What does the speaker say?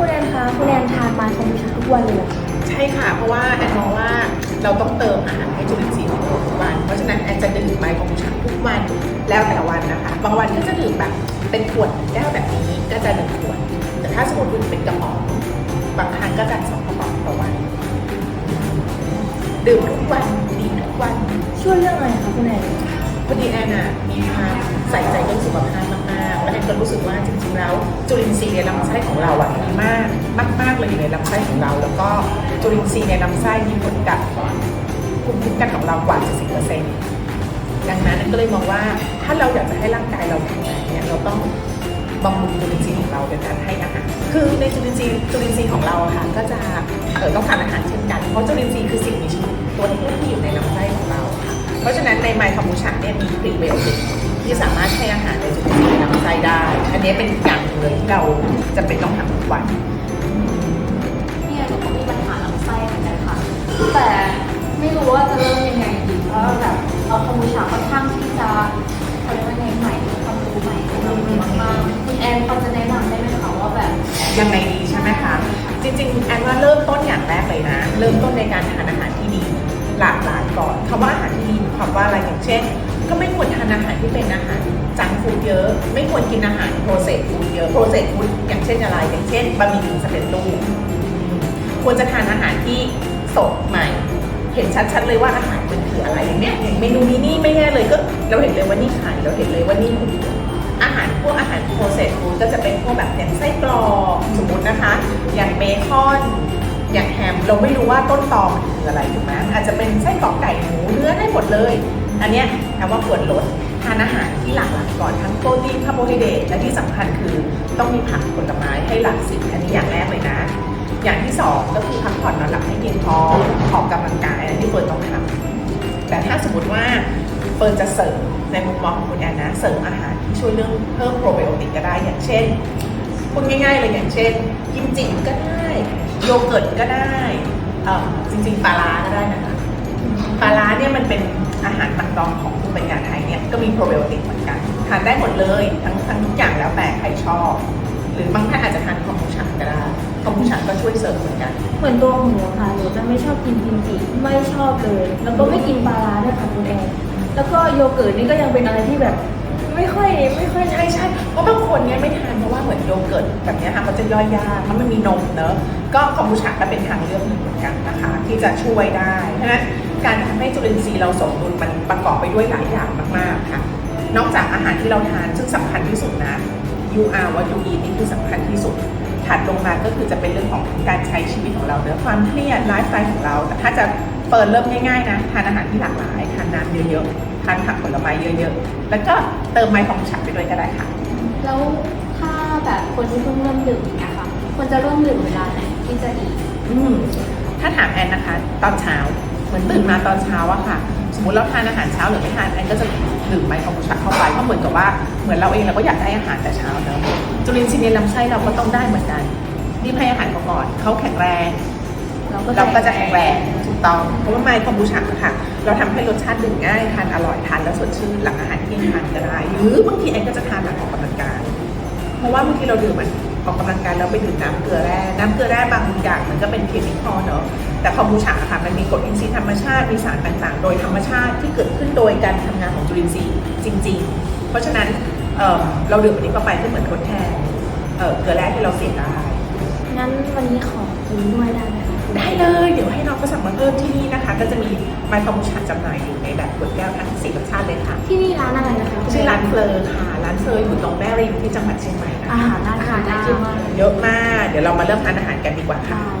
คุณแอนคะคุณแอนทานมาคอมบูชาทุกวันเลยเหรอคะใช่ค่ะ เพราะว่าแอนมองว่าเราต้องเติมอาหารให้จุลินทรีย์ของเราทุกวัน เพราะฉะนั้นแอนจะดื่มไมโครมูชันทุกวันแล้วแต่วันนะคะ บางวันก็จะดื่มแบบเป็นขวดแก้วแบบนี้ก็จะหนึ่งขวด แต่ถ้าสมมติดื่มเป็นกระป๋องบางครั้งก็จะสองกระป๋องต่อวัน ดื่มทุกวันดีทุกวันช่วยเรื่องอะไรคะคุณแอนพอดีแอนอะมีความใส่ใจเรื่องสุขภาพ รู้สึกว่าจริงๆแล้วจุลินทรีย์ในลำไส้ของเราอะดีมากมากๆเลยในลำไส้ของเรา แล้วก็จุลินทรีย์ในลำไส้มีผลกับภูมิคุ้มกันของเรากว่า 70%ดังนั้นก็เลยมองว่าถ้าเราอยากจะให้ร่างกายเราแข็งแรงเนี่ยเราต้องบำรุงจุลินทรีย์ของเราโดยการให้อาหาร คือในจุลินทรีย์จุลินทรีย์ของเราอะค่ะก็จะเออต้องทานอาหารเช่นกัน เพราะจุลินทรีย์คือสิ่งมีชีวิตตัวเล็กๆที่อยู่ในลำไส้ของเราค่ะ เพราะฉะนั้นในไมโครมูชาเนี่ยมีพรีไบโอติก ที่สามารถให้อาหารในจุลินทรีย์ในลำไส้ได้ อันนี้เป็นอีกอย่างหนึ่งเลยที่เราจะเป็นต้องทำทุกวัน เนี่ยหนูก็มีปัญหาลำไส้เหมือนกันค่ะ แต่ไม่รู้ว่าจะเริ่มยังไงดีเพราะว่าแบบเอาคอมบูชาค่อนข้างที่จะเขาเรียกว่าไงใหม่ความรู้ใหม่สำหรับหนูมากๆคุณแอนพอจะแนะนำได้ไหมคะว่าแบบ ยังไงดีใช่ไหมคะ จริงๆ แอนว่าเริ่มต้นอย่างแรกเลยนะ เริ่มต้นในการทานอาหารที่ดี หลากหลายก่อนคำว่าอาหารที่ดีหมายความว่าอะไรอย่างเช่น ก็ไม่ควรทานอาหารที่เป็นอาหารจังฟูดเยอะ ไม่ควรกินอาหารโปรเซสฟูดเยอะโปรเซสฟูดอย่างเช่นอะไร อย่างเช่นบะหมี่กึ่งสำเร็จรูปควรจะทานอาหารที่สดใหม่ เห็นชัดๆเลยว่าอาหารมันคืออะไรอย่างเนี้ยอย่างเมนูนี้นี่ไม่แน่เลยก็เราเห็นเลยว่านี่ไข่เราเห็นเลยว่านี่อาหารพวกอาหารโปรเซสฟูดก็จะเป็นพวกแบบอย่างไส้กรอกสมมตินะคะ อย่างเบคอน อย่างแฮมเราไม่รู้ว่าต้นตอมันคืออะไรถูกไหมอาจจะเป็นไส้กรอกไก่หมูเนื้อได้หมดเลย อันเนี้ยแปลว่าควรลดทานอาหารที่หลากหลายก่อนทั้งโปรตีนคาร์โบไฮเดรตและที่สำคัญคือต้องมีผักผลไม้ให้หลากสีอันนี้อย่างแรกเลยนะ อย่างที่สองก็คือพักผ่อนนอนหลับให้เพียงพอออกกำลังกายอันนี้เฟิร์นต้องทำแต่ถ้าสมมติว่าเฟิร์นจะเสริมในมุมมองของคุณแอนนะเสริมอาหารที่ช่วยเรื่องเพิ่มโปรไบโอติกก็ได้อย่างเช่น พูดง่ายๆเลยอย่างเช่น กิมจิก็ได้โยเกิร์ตก็ได้เออจริงๆปลาร้าก็ได้นะคะปลาร้าเนี่ยมันเป็นอาหารหมักดองของภูมิปัญญาไทยเนี่ยก็มีโปรไบโอติกเหมือนกันทานได้หมดเลยทั้งทั้งทุกอย่างแล้วแต่ใครชอบ หรือบางท่านอาจจะทานคอมบูชาก็ได้คอมบูชาก็ช่วยเสริมเหมือนกัน เหมือนตัวของหนูค่ะหนูจะไม่ชอบกินกิมจิไม่ชอบเลย แล้วก็ไม่กินปลาร้าด้วยค่ะคุณแอนแล้วก็โยเกิร์ตนี่ก็ยังเป็นอะไรที่แบบไม่ค่อย เพราะบางคนเนี่ยไม่ทานเพราะว่าเหมือนโยเกิร์ตแบบนี้ค่ะเขาจะย่อยยากมันไม่มีนมเนอะก็คอมบูชาก็เป็นทางเลือกหนึ่งเหมือนกันนะคะ ที่จะช่วยได้เพราะฉะนั้นการทำให้จุลินทรีย์เราสมดุลมันประกอบไปด้วยหลายอย่างมากๆค่ะนอกจากอาหารที่เราทานซึ่งสำคัญที่สุดนะ you are what you eat นี่คือสำคัญที่สุดถัดลงมาก็คือจะเป็นเรื่องของการใช้ชีวิตของเราเนื้อะความเครียดไลฟ์สไตล์ของเรา แต่ถ้าจะเปิดเริ่มง่ายๆนะทานอาหารที่หลากหลายทานน้ำเยอะๆทานผักผลไม้เยอะๆ แล้วก็เติมไมค์ของฉันไปด้วยก็ได้ค่ะ แล้วถ้าแบบคนที่เพิ่งเริ่มดื่มอย่างเงี้ยค่ะควรจะเริ่มดื่มเวลาไหนที่จะดี อืมถ้าถามแอนนะคะ ตอนเช้าเหมือนตื่นมาตอนเช้าอะค่ะ สมมติเราทานอาหารเช้าหรือไม่ทานแอนก็จะดื่มไมค์ของฉัเข้าไปเพราะเหมือนกับว่าเหมือนเราเองเราก็อยากได้อาหารแต่เช้าเนอะจุลินทรีย์ในลำไส้เราก็ต้องได้เหมือนกันรีบให้อาหารเขาก่อนเขาแข็งแรง เราก็จะแข็งแรง ต้องเพราะว่าไมค์คอมบูชาค่ะ เราทำให้รสชาติดื่มง่ายทานอร่อยทานแล้วสดชื่นหลังอาหารเที่ยงทานก็ได้ หรือบางทีแอนก็จะทานหลังออกกำลังกายเพราะว่าบางทีเราดื่มมันออกกำลังกายแล้วไปดื่มน้ำเกลือแร่น้ำเกลือแร่บางอย่างมันก็เป็นเคมีคอลเนอะแต่คอมบูชาค่ะมันมีกรดอินทรีย์ธรรมชาติมีสารต่างๆ โดยธรรมชาติที่เกิดขึ้นโดยการทำงานของจุลินทรีย์จริง ๆ เพราะฉะนั้นเเราดื่มอันนี้เข้าไปก็เหมือนทดแทนเกลือแร่ที่เราเสียได้งั้นวันนี้ขอกินด้วยได้ไหม ได้เลย เดี๋ยวให้น้องก็สั่งมาเพิ่มที่นี่นะคะ ก็จะมีไมค์คอมบูชาจำหน่ายอยู่ในแบบขวดแก้วทั้งสี่รสชาติเลยค่ะ ที่นี่ร้านอะไรนะคะ ชื่อร้านเฟลอค่ะ ร้านเฟลออยู่ตรงแม่ริมที่จังหวัดเชียงใหม่นะอาคะหารน่าทานน่ากินมากเลยเยอะมาก เดี๋ยวเรามาเริ่มทานอาหารกันดีกว่าค่ะได้ค่ะ